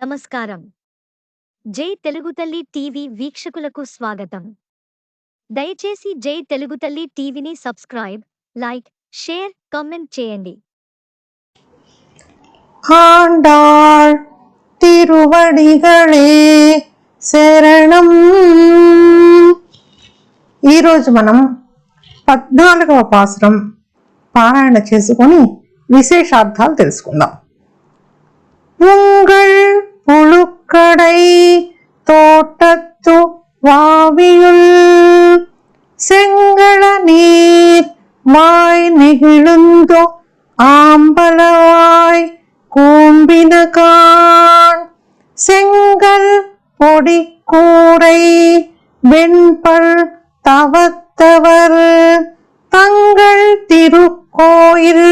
నమస్కారం జై తెలుగు తల్లి టీవీ వీక్షకులకు స్వాగతం దయచేసి జై తెలుగు తల్లి టీవీని సబ్స్క్రైబ్ లైక్ షేర్ కామెంట్ చేయండి ஆண்டாள் తిరువడిగళే శరణం ఈరోజు మనం పద్నాలుగవ పాసురం పారాయణ చేసుకొని విశేషార్థాలు తెలుసుకుందాం உங்கள் புழுக்கடை தோட்டத்து வாவியுள் செங்கள நீர் மாய் நெகிழுந்தோ ஆம்பலவாய் கூம்பின செங்கல் பொடி கூடை வெண்பல் தவத்தவர். தங்கள் திருக்கோயில்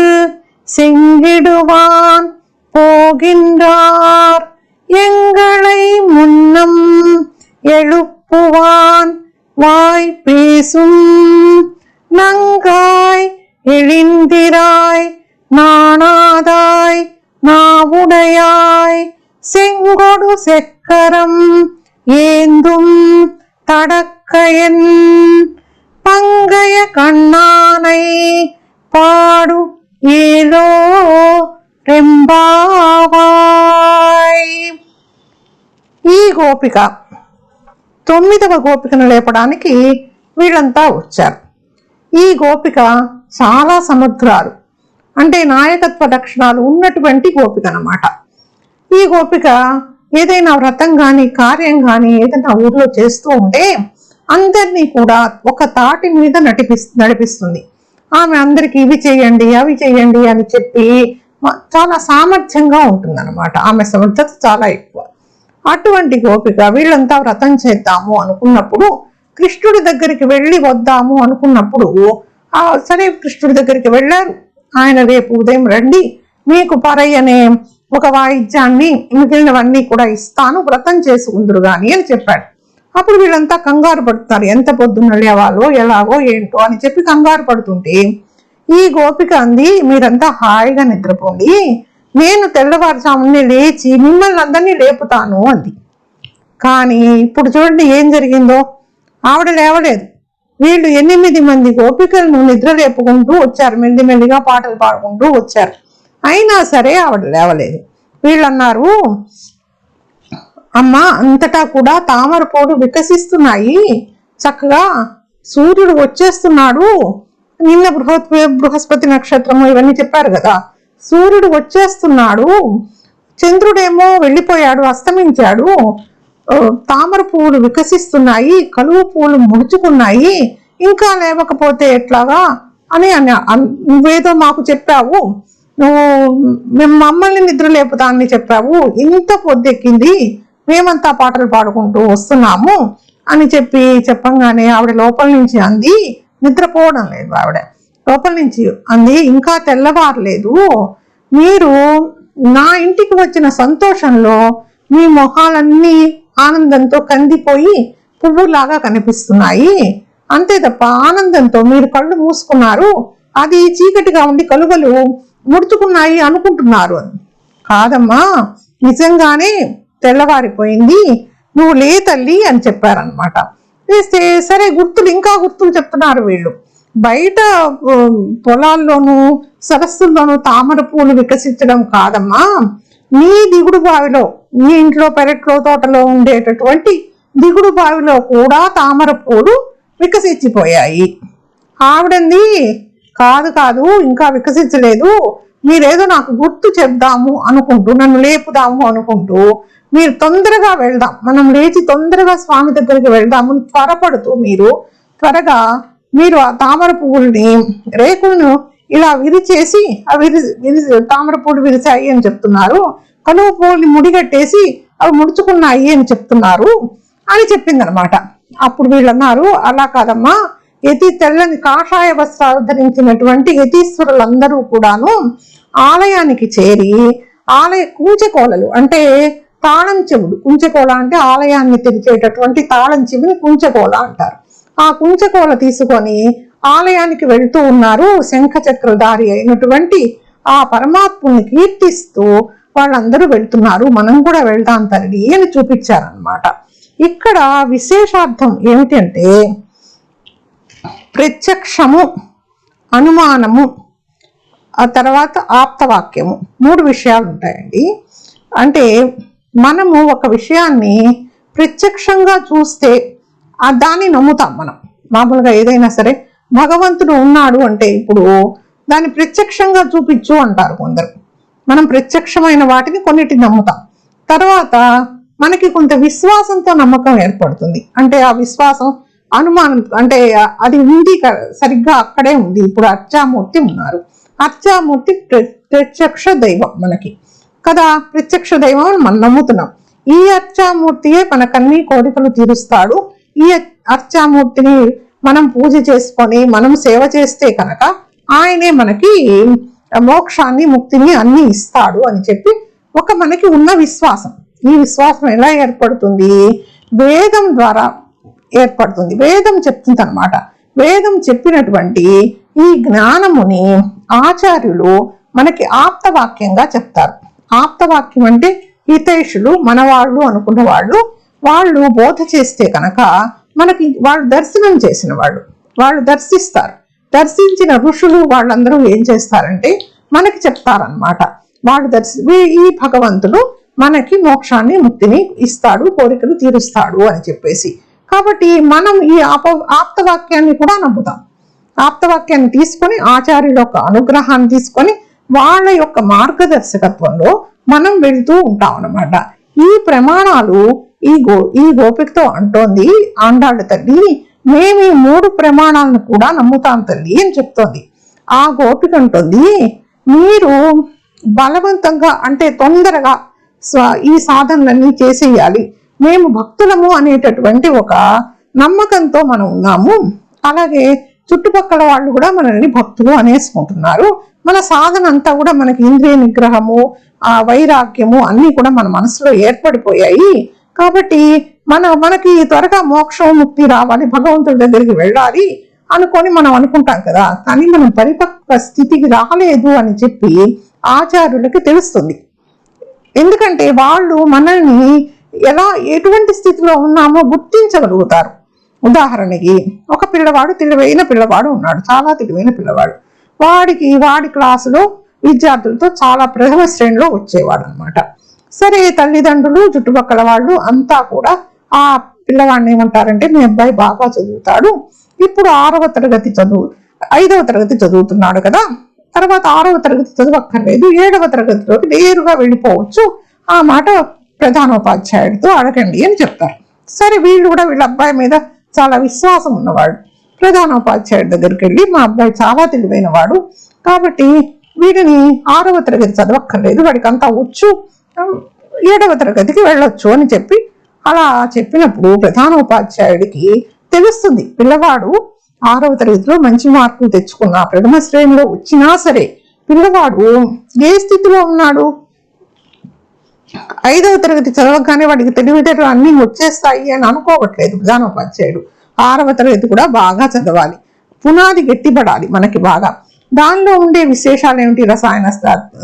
செங்கிடுவான் போகின்றார். எங்களை முன்னம் எழுப்புவான். வாய் பேசும். நங்காய் எழுந்திராய். நாணாதாய். நாவுடையாய். செங்கொடு செக்கரம் ஏந்தும். தடக்கையன். பங்கைய கண்ணானை பாடு. ஏலோ ரெம்பாவ. గోపిక. తొమ్మిదవ గోపికను లేపడానికి వీళ్ళంతా వచ్చారు. ఈ గోపిక చాలా సముద్రాలు అంటే నాయకత్వ లక్షణాలు ఉన్నటువంటి గోపిక అన్నమాట ఈ గోపిక ఏదైనా వ్రతం కానీ కార్యం కానీ ఏదైనా ఊర్లో చేస్తూ ఉంటే అందరినీ కూడా ఒక తాటి మీద నడిపి నడిపిస్తుంది. ఆమె అందరికి ఇవి చేయండి అవి చేయండి అని చెప్పి చాలా సామర్థ్యంగా ఉంటుందన్నమాట. ఆమె సమర్థత చాలా ఎక్కువ. అటువంటి గోపిక వీళ్ళంతా వ్రతం చేద్దాము అనుకున్నప్పుడు కృష్ణుడి దగ్గరికి వెళ్ళి వద్దాము అనుకున్నప్పుడు సరే కృష్ణుడి దగ్గరికి వెళ్ళారు. ఆయన రేపు ఉదయం రండి. మీకు పరై అనే ఒక వాయిద్యాన్ని మిగిలినవన్నీ కూడా ఇస్తాను. వ్రతం చేసుకుందరు కానీ అని చెప్పాడు. అప్పుడు వీళ్ళంతా కంగారు పడుతున్నారు. ఎంత పొద్దున్న లేవాలో ఎలాగో ఏంటో అని చెప్పి కంగారు పడుతుంటే ఈ గోపిక అంది మీరంతా హాయిగా నిద్రపోండి. నేను తెల్లవారుజామునే లేచి మిమ్మల్ని అందరినీ లేపుతాను అంది. కానీ ఇప్పుడు చూడండి ఏం జరిగిందో. ఆవిడ లేవలేదు. వీళ్ళు ఎనిమిది మంది గోపికలను నిద్ర లేపుకుంటూ వచ్చారు. మెల్లిమెల్లిగా పాటలు పాడుకుంటూ వచ్చారు. అయినా సరే ఆవిడ లేవలేదు. వీళ్ళు అన్నారు అమ్మ అంతటా కూడా తామర పూలు వికసిస్తున్నాయి. చక్కగా సూర్యుడు వచ్చేస్తున్నాడు. నిన్న బృహత్ బృహస్పతి నక్షత్రము ఇవన్నీ చెప్పారు కదా. సూర్యుడు వచ్చేస్తున్నాడు. చంద్రుడేమో వెళ్ళిపోయాడు అస్తమించాడు. తామర పువ్వులు వికసిస్తున్నాయి కలువ పువ్వులు ముడుచుకున్నాయి. ఇంకా లేవకపోతే ఎట్లాగా? అని అన్న- నువ్వేదో మాకు చెప్పావు. నువ్వు మేము మమ్మల్ని నిద్ర లేపుతానని చెప్పావు. ఇంత పొద్దెక్కింది. మేమంతా పాటలు పాడుకుంటూ వస్తున్నాము అని చెప్పి చెప్పంగానే ఆవిడ లోపల నుంచి అంది. నిద్రపోవడం లేదు ఆవిడ. లోపల నుంచి అంది ఇంకా తెల్లవారలేదు. మీరు నా ఇంటికి వచ్చిన సంతోషంలో మీ మొహాలన్నీ ఆనందంతో కందిపోయి పువ్వులాగా కనిపిస్తున్నాయి. అంతే తప్ప ఆనందంతో మీరు కళ్ళు మూసుకున్నారు. అది చీకటిగా ఉండి కలుగలు ముడుచుకున్నాయి అనుకుంటున్నారు అని. కాదమ్మా నిజంగానే తెల్లవారిపోయింది. నువ్వు లే తల్లి అని చెప్పారనమాట వేస్తే సరే గుర్తులు ఇంకా గుర్తులు చెప్తున్నారు వీళ్ళు. బయట పొలాల్లోనూ సరస్సుల్లోనూ తామర పూలు వికసించడం కాదమ్మా. నీ దిగుడు బావిలో నీ ఇంట్లో పెరట్లో తోటలో ఉండేటటువంటి దిగుడు బావిలో కూడా తామర పూలు వికసించిపోయాయి. ఆవిడంది కాదు కాదు ఇంకా వికసించలేదు. మీరేదో నాకు గుర్తు చెప్దాము అనుకుంటూ నన్ను లేపుదాము అనుకుంటూ మీరు తొందరగా వెళ్దాం. మనం లేచి తొందరగా స్వామి దగ్గరికి వెళ్దాము. త్వరపడుతూ మీరు త్వరగా మీరు ఆ తామర పువ్వుల్ని రేకులను ఇలా విరిచేసి ఆ విరి విరి తామర పువ్వులు విరిచాయి అని చెప్తున్నారు. కలువ పువ్వుల్ని ముడిగట్టేసి అవి ముడుచుకున్నాయి అని చెప్తున్నారు అని చెప్పిందనమాట. అప్పుడు వీళ్ళన్నారు అలా కాదమ్మా. యతి తెల్లని కాషాయ వస్త్రాలు ధరించినటువంటి యతీశ్వరులందరూ కూడాను ఆలయానికి చేరి ఆలయ కుంచెకోలలు అంటే తాళం చెవుడు కుంచెకోల అంటే ఆలయాన్ని తెరిచేటటువంటి తాళం చెవిని కుంచెకోల అంటారు. ఆ కుంచకోల తీసుకొని ఆలయానికి వెళ్తూ ఉన్నారు శంఖ చక్రధారి అయినటువంటి ఆ పరమాత్ముని కీర్తిస్తూ వాళ్ళందరూ వెళ్తున్నారు. మనం కూడా వెళ్దాం తల్లి అని చూపించారనమాట ఇక్కడ విశేషార్థం ఏమిటంటే ప్రత్యక్షము అనుమానము ఆ తర్వాత ఆప్తవాక్యము మూడు విషయాలు ఉంటాయండి. అంటే మనము ఒక విషయాన్ని ప్రత్యక్షంగా చూస్తే దాన్ని నమ్ముతాం మనం. మామూలుగా ఏదైనా సరే భగవంతుడు ఉన్నాడు అంటే ఇప్పుడు దాన్ని ప్రత్యక్షంగా చూపించు అంటారు కొందరు. మనం ప్రత్యక్షమైన వాటిని కొన్నిటిని నమ్ముతాం. తర్వాత మనకి కొంత విశ్వాసంతో నమ్మకం ఏర్పడుతుంది. అంటే ఆ విశ్వాసం అనుమానం అంటే అది ఉంది సరిగ్గా అక్కడే ఉంది. ఇప్పుడు అర్చామూర్తి ఉన్నారు. అర్చామూర్తి ప్ర- ప్రత్యక్ష దైవం మనకి. కదా ప్రత్యక్ష దైవం మనం నమ్ముతున్నాం. ఈ అర్చామూర్తియే మనకన్నీ కోరికలు తీరుస్తాడు. ఈ అర్చామూర్తిని మనం పూజ చేసుకొని మనం సేవ చేస్తే కనుక ఆయనే మనకి మోక్షాన్ని ముక్తిని అన్ని ఇస్తాడు అని చెప్పి ఒక మనకి ఉన్న విశ్వాసం. ఈ విశ్వాసం ఎలా ఏర్పడుతుంది? వేదం ద్వారా ఏర్పడుతుంది. వేదం చెప్తుంది అనమాట వేదం చెప్పినటువంటి ఈ జ్ఞానముని ఆచార్యులు మనకి ఆప్తవాక్యంగా చెప్తారు. ఆప్తవాక్యం అంటే హితైషులు మనవాళ్ళు అనుకున్న వాళ్ళు వాళ్ళు బోధ చేస్తే కనుక మనకి వాళ్ళు దర్శనం చేసిన వాళ్ళు వాళ్ళు దర్శిస్తారు. దర్శించిన ఋషులు వాళ్ళందరూ ఏం చేస్తారంటే మనకి చెప్తారనమాట వాళ్ళు దర్శి ఈ భగవంతుడు మనకి మోక్షాన్ని ముక్తిని ఇస్తాడు కోరికలు తీరుస్తాడు అని చెప్పేసి. కాబట్టి మనం ఈ ఆప ఆప్తవాక్యాన్ని కూడా నమ్ముతాం. ఆప్తవాక్యాన్ని తీసుకొని ఆచార్యుల యొక్క అనుగ్రహాన్ని తీసుకొని వాళ్ళ యొక్క మార్గదర్శకత్వంలో మనం వెళ్తూ ఉంటాం అన్నమాట ఈ ప్రమాణాలు ఈ గో ఈ గోపికతో అంటోంది ఆండాళ్ళ తల్లి మేము ఈ మూడు ప్రమాణాలను కూడా నమ్ముతాం తల్లి అని చెప్తోంది. ఆ గోపిక అంటుంది మీరు బలవంతంగా అంటే తొందరగా ఈ సాధనలన్నీ చేసేయాలి. మేము భక్తులము అనేటటువంటి ఒక నమ్మకంతో మనం ఉన్నాము. అలాగే చుట్టుపక్కల వాళ్ళు కూడా మనల్ని భక్తులు అనేసుకుంటున్నారు. మన సాధన అంతా కూడా మనకి ఇంద్రియ నిగ్రహము ఆ వైరాగ్యము అన్నీ కూడా మన మనసులో ఏర్పడిపోయాయి. కాబట్టి మన మనకి త్వరగా మోక్షం ముక్తి రావాలి భగవంతుడి దగ్గరికి వెళ్ళాలి అనుకొని మనం అనుకుంటాం కదా. కానీ మనం పరిపక్వ స్థితికి రాలేదు అని చెప్పి ఆచార్యులకి తెలుస్తుంది. ఎందుకంటే వాళ్ళు మనల్ని ఎలా ఎటువంటి స్థితిలో ఉన్నామో గుర్తించగలుగుతారు. ఉదాహరణకి ఒక పిల్లవాడు తెలివైన పిల్లవాడు ఉన్నాడు చాలా తెలివైన పిల్లవాడు. వాడికి వాడి క్లాసులో విద్యార్థులతో చాలా ప్రథమ శ్రేణిలో వచ్చేవాడు అనమాట సరే తల్లిదండ్రులు చుట్టుపక్కల వాళ్ళు అంతా కూడా ఆ పిల్లవాడిని ఏమంటారంటే మీ అబ్బాయి బాగా చదువుతాడు. ఇప్పుడు ఆరవ తరగతి చదువు ఐదవ తరగతి చదువుతున్నాడు కదా. తర్వాత ఆరవ తరగతి చదవక్కర్లేదు. ఏడవ తరగతిలోకి నేరుగా వెళ్ళిపోవచ్చు. ఆ మాట ప్రధానోపాధ్యాయుడితో అడగండి అని చెప్తారు. సరే వీళ్ళు కూడా వీళ్ళ అబ్బాయి మీద చాలా విశ్వాసం ఉన్నవాడు ప్రధానోపాధ్యాయుడి దగ్గరికి వెళ్ళి మా అబ్బాయి చాలా తెలివైన వాడు కాబట్టి వీడిని ఆరవ తరగతి చదవక్కర్లేదు. వాడికి అంతా వచ్చు. ఏడవ తరగతికి వెళ్ళొచ్చు అని చెప్పి అలా చెప్పినప్పుడు ప్రధానోపాధ్యాయుడికి తెలుస్తుంది. పిల్లవాడు ఆరవ తరగతిలో మంచి మార్కులు తెచ్చుకున్న ప్రథమ శ్రేణిలో వచ్చినా సరే పిల్లవాడు ఏ స్థితిలో ఉన్నాడు? ఐదవ తరగతి చదవగానే వాడికి తెలివితేటలు అన్నీ వచ్చేస్తాయి అని అనుకోవట్లేదు ప్రధానోపాధ్యాయుడు ఆరవ తరగతి కూడా బాగా చదవాలి. పునాది గట్టిపడాలి మనకి బాగా. దానిలో ఉండే విశేషాలు ఏమిటి? రసాయన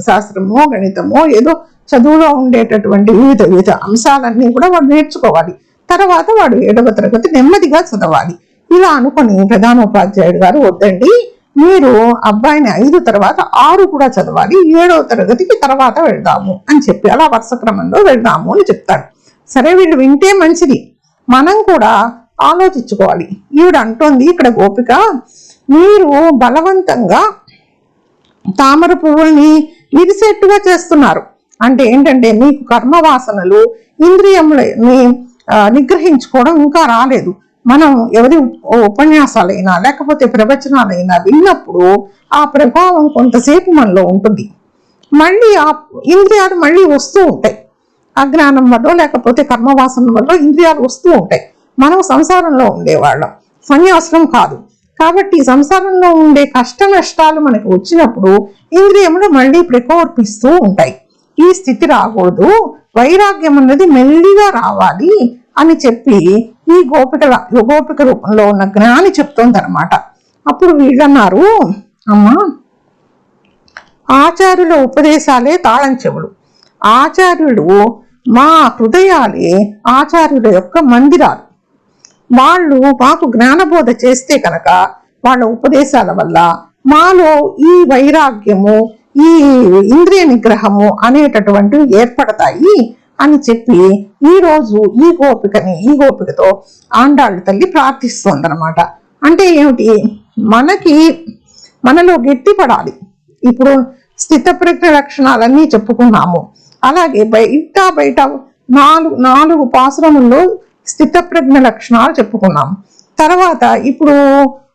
శాస్త్రమో గణితమో ఏదో చదువులో ఉండేటటువంటి వివిధ వివిధ అంశాలన్నీ కూడా వాడు నేర్చుకోవాలి. తర్వాత వాడు ఏడవ తరగతి నెమ్మదిగా చదవాలి. ఇలా అనుకొని ప్రధానోపాధ్యాయుడు గారు వద్దండి మీరు అబ్బాయిని ఐదు తర్వాత ఆరు కూడా చదవాలి ఏడవ తరగతికి తర్వాత వెళ్దాము అని చెప్పి అలా వరుస క్రమంలో వెళ్దాము అని చెప్తాడు. సరే వీళ్ళు వింటే మంచిది. మనం కూడా ఆలోచించుకోవాలి. ఈవిడ అంటోంది ఇక్కడ గోపిక మీరు బలవంతంగా తామర పువ్వుల్ని విరిసేట్టుగా చేస్తున్నారు. అంటే ఏంటంటే మీకు కర్మ వాసనలు ఇంద్రియములని నిగ్రహించుకోవడం ఇంకా రాలేదు. మనం ఎవరి ఉపన్యాసాలైనా లేకపోతే ప్రవచనాలైనా విన్నప్పుడు ఆ ప్రభావం కొంతసేపు మనలో ఉంటుంది. మళ్ళీ ఆ ఇంద్రియాలు మళ్ళీ వస్తూ ఉంటాయి. అజ్ఞానం వల్ల లేకపోతే కర్మవాసన వల్ల ఇంద్రియాలు వస్తూ ఉంటాయి. మనం సంసారంలో ఉండేవాళ్ళం. సన్యాసం కాదు. కాబట్టి సంసారంలో ఉండే కష్ట నష్టాలు మనకు వచ్చినప్పుడు ఇంద్రియములు మళ్ళీ ప్రకోర్పిస్తూ ఉంటాయి. ఈ స్థితి రాకూడదు. వైరాగ్యం అన్నది మెల్లిగా రావాలి అని చెప్పి ఈ గోపికల గోపిక రూపంలో ఉన్న జ్ఞాని చెప్తోంది అనమాట అప్పుడు వీళ్ళన్నారు అమ్మా ఆచార్యుల ఉపదేశాలే తాళం చెవులు. ఆచార్యుడు మా హృదయాలే ఆచార్యుల యొక్క మందిరాలు. వాళ్ళు మాకు జ్ఞానబోధ చేస్తే కనుక వాళ్ళ ఉపదేశాల వల్ల మాలో ఈ వైరాగ్యము ఈ ఇంద్రియ నిగ్రహము అనేటటువంటివి ఏర్పడతాయి అని చెప్పి ఈ రోజు ఈ గోపికని ఈ గోపికతో ఆండాళ్ళు తల్లి ప్రార్థిస్తోందనమాట అంటే ఏమిటి? మనకి మనలో గట్టిపడాలి. ఇప్పుడు స్థితప్రజ్ఞ లక్షణాలన్నీ చెప్పుకున్నాము. అలాగే బయట బయట నాలుగు నాలుగు పాశ్రముల్లో స్థితప్రజ్ఞ లక్షణాలు చెప్పుకున్నాం తర్వాత ఇప్పుడు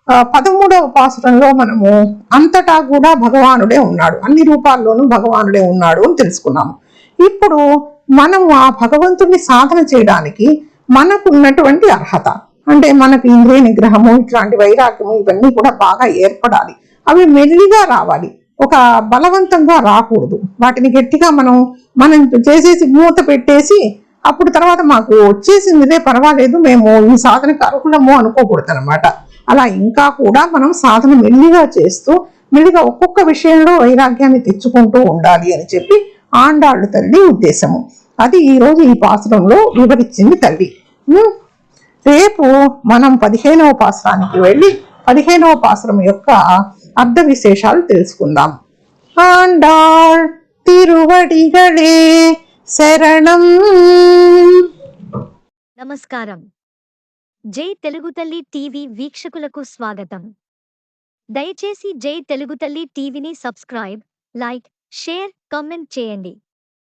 పదమూడవ పాసురంలో మనము అంతటా కూడా భగవానుడే ఉన్నాడు. అన్ని రూపాల్లోనూ భగవానుడే ఉన్నాడు అని తెలుసుకున్నాము. ఇప్పుడు మనము ఆ భగవంతుడిని సాధన చేయడానికి మనకు ఉన్నటువంటి అర్హత. అంటే మనకు ఇంద్రియ నిగ్రహము ఇట్లాంటి వైరాగ్యము ఇవన్నీ కూడా బాగా ఏర్పడాలి. అవి మెల్లిగా రావాలి. ఒక బలవంతంగా రాకూడదు. వాటిని గట్టిగా మనం మనం చేసేసి మూత పెట్టేసి అప్పుడు తర్వాత మాకు వచ్చేసిందిదే పర్వాలేదు మేము ఈ సాధనకు అర్హులము అనుకోకూడదు అనమాట అలా ఇంకా కూడా మనం సాధన మెల్లిగా చేస్తూ మెల్లిగా ఒక్కొక్క విషయంలో వైరాగ్యాన్ని తెచ్చుకుంటూ ఉండాలి అని చెప్పి ఆండాళ్ళు తల్లి ఉద్దేశము. అది ఈరోజు ఈ పాసరంలో వివరించింది తల్లి. రేపు మనం పదిహేనవ పాసరానికి వెళ్ళి పదిహేనవ పాసరం యొక్క అర్ధ విశేషాలు తెలుసుకుందాం. ఆండాళ్ తిరువడిగళే శరణం. నమస్కారం. జై తెలుగు తల్లి టీవీ వీక్షకులకు స్వాగతం. దయచేసి జై తెలుగు తల్లి టీవీని సబ్స్క్రైబ్ లైక్ షేర్ కామెంట్ చేయండి.